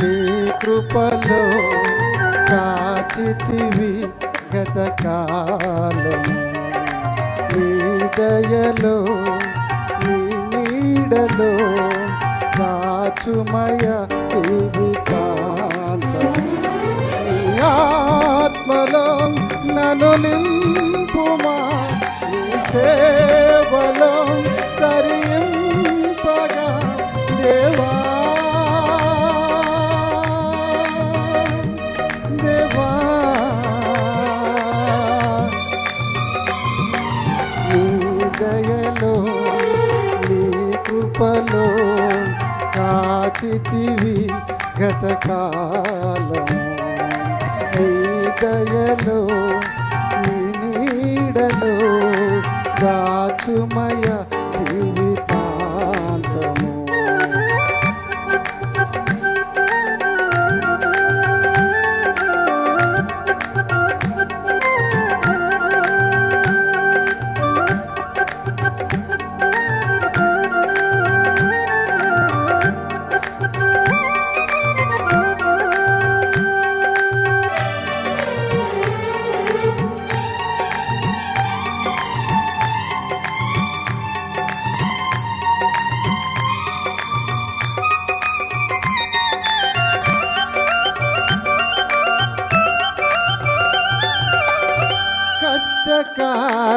నీ కృపలో కాచితివి గతకాలం. నీ దయలో నీ నీడలో కాచుమయ జీవితాంతం. నీ ఆత్మలో నన్ను నింపుమా నీ సేవలో కాచితివి గతకాలం నీ దయలో నీ నీడలో దాచుమయ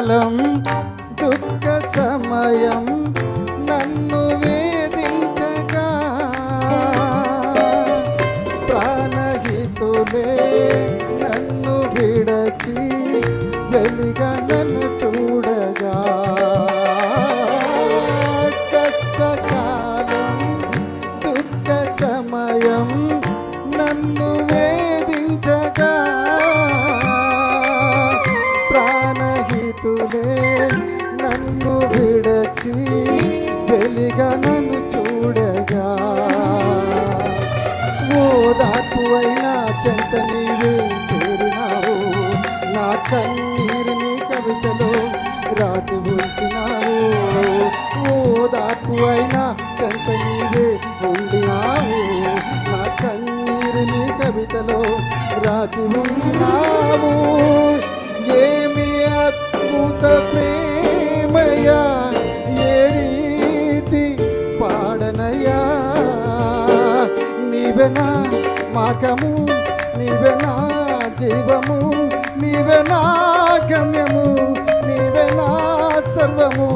కాలం దుఃఖ సమయం. ప్రాణహితులే నన్ను విడచి వెలిగా నన్ను చూడగా. ఓదాకువైన చెంత నీవే చేరినావు. నా కన్నీరుని కవితలో రాజు ఉంచినావు. ఓదాకువైన చెంత నీవే ఉండినావు. నా కన్నీరుని కవితలో రాజు ఉంచినావు. నీవెనా మాకము నీవెనా జీవము నీవెనా గమ్యము నీవెనా సర్వము.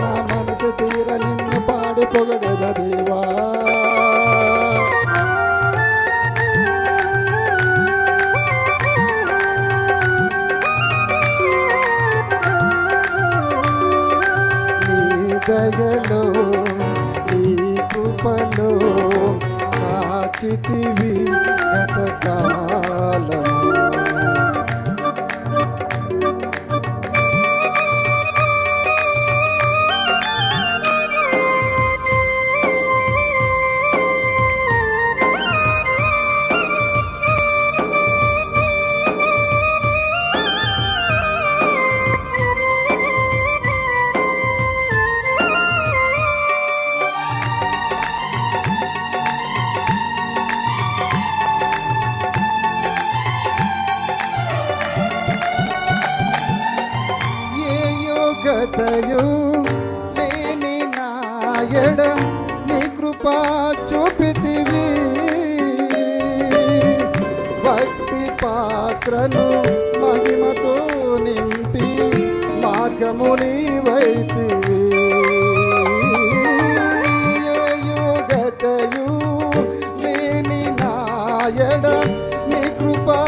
నా మనసు తీర నిన్ను పాడి పొగడద దేవా. దయలో కాచితివి చూపితివి. భక్తి పాత్రను మహిమతో నింపి మార్గము నీవైతివి. ఏ యోగతయు లేని నాయడ నీ కృపా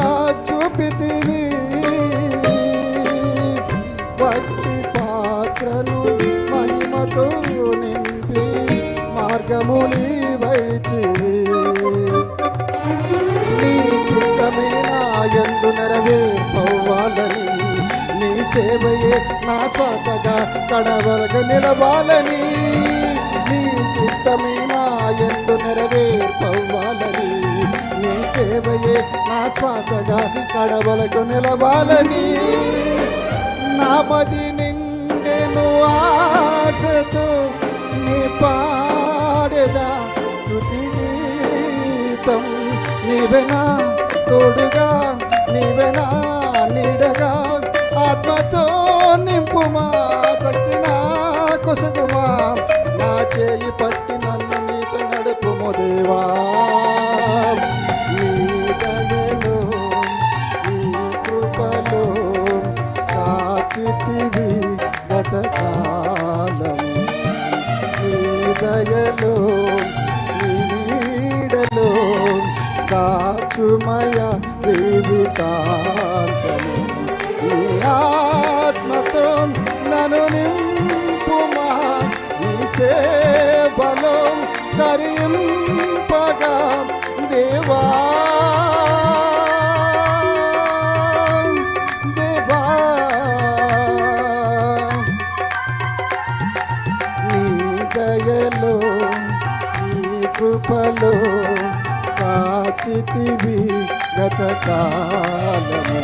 చూపితివి. భక్తి పాత్రను మహిమతో మార్గము నీవైతివి నీ చిత్తమే నా ఎందు నెరవేర్పవ్వాలని నీ సేవయే నా స్వాతగా కడవరకు నిలవాలని. నీ చిత్తమే నా ఎందు నెరవేర్పవ్వాలని నీ సేవయే నా శ్వాసగా కడవలకు నిలవాలని. నా మది నిండెను ఆశతో నీ పా పాడెదా? శృతి నీవెనా తోడుగా నీవెనా నీడగా? ఆత్మతో నింపుమా శక్తి నా కొసగుమా? నా చేయి పట్టి నన్ను నీతో నడుపుము దేవా. దయలో నీడలో కాచుమయ జీవితాంతము. నీ ఆత్మతో నన్ను నింపుమా నీ సేవలో తరింపగా. దేవా కాచితివి గతకాలము.